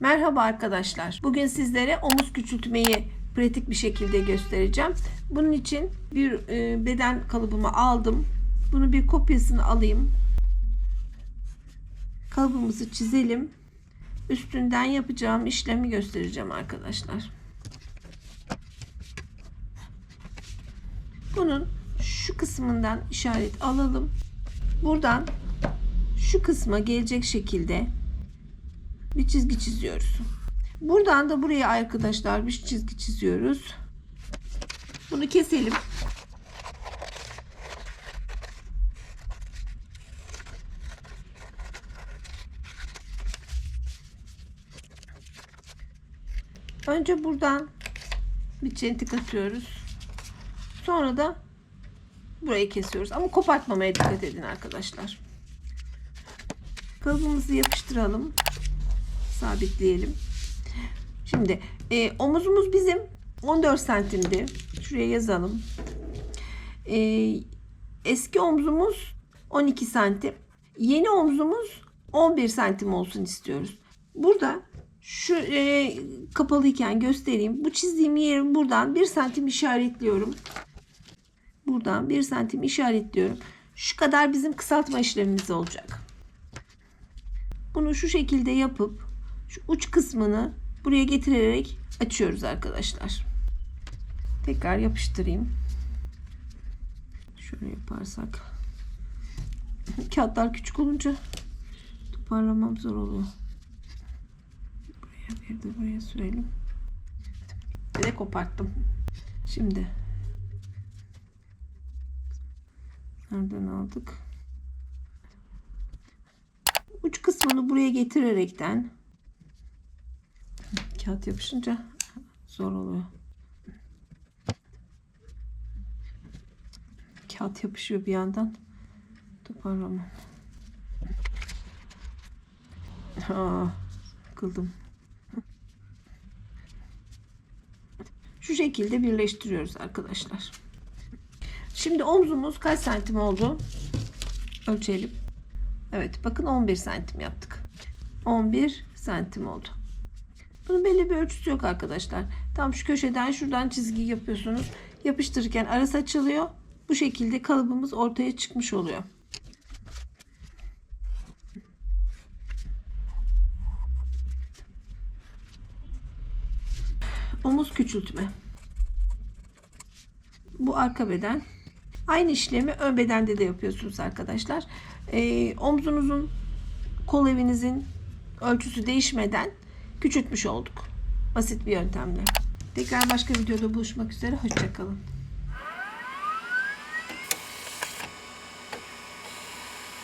Merhaba arkadaşlar. Bugün sizlere omuz küçültmeyi pratik bir şekilde göstereceğim. Bunun için bir e, beden kalıbımı aldım. Bunu bir kopyasını alayım. Kalıbımızı çizelim. Üstünden yapacağım işlemi göstereceğim arkadaşlar. Bunun şu kısmından işaret alalım. Buradan şu kısma gelecek şekilde bir çizgi çiziyoruz. Buradan da buraya arkadaşlar bir çizgi çiziyoruz. Bunu keselim. Önce buradan bir çentik atıyoruz. Sonra da burayı kesiyoruz. Ama kopartmamaya dikkat edin arkadaşlar. Kalıbımızı yapıştıralım. Sabitleyelim. Şimdi e, omuzumuz bizim 14 santimdi. Şuraya yazalım. E, eski omzumuz 12 santim. Yeni omzumuz 11 santim olsun istiyoruz. Burada şu e, kapalıyken göstereyim. Bu çizdiğim yeri buradan 1 santim işaretliyorum. Buradan 1 santim işaretliyorum. Şu kadar bizim kısaltma işlemimiz olacak. Bunu şu şekilde yapıp şu uç kısmını buraya getirerek açıyoruz arkadaşlar. Tekrar yapıştırayım. Şöyle yaparsak. Kağıtlar küçük olunca toparlamam zor oluyor. Buraya bir de buraya sürelim. Bir de koparttım. Şimdi nereden aldık? uç kısmını buraya getirerekten kağıt yapışınca zor oluyor. Kağıt yapışıyor bir yandan. Toparlamam. Aa, sıkıldım. Şu şekilde birleştiriyoruz arkadaşlar. Şimdi omzumuz kaç santim oldu? Ölçelim. Evet bakın 11 santim yaptık. 11 santim oldu. Bunun belli bir ölçüsü yok arkadaşlar. Tam şu köşeden şuradan çizgi yapıyorsunuz. Yapıştırırken arası açılıyor. Bu şekilde kalıbımız ortaya çıkmış oluyor. Omuz küçültme. Bu arka beden. Aynı işlemi ön bedende de yapıyorsunuz arkadaşlar. Ee, omzunuzun kol evinizin ölçüsü değişmeden küçültmüş olduk. Basit bir yöntemle. Tekrar başka videoda buluşmak üzere. Hoşçakalın.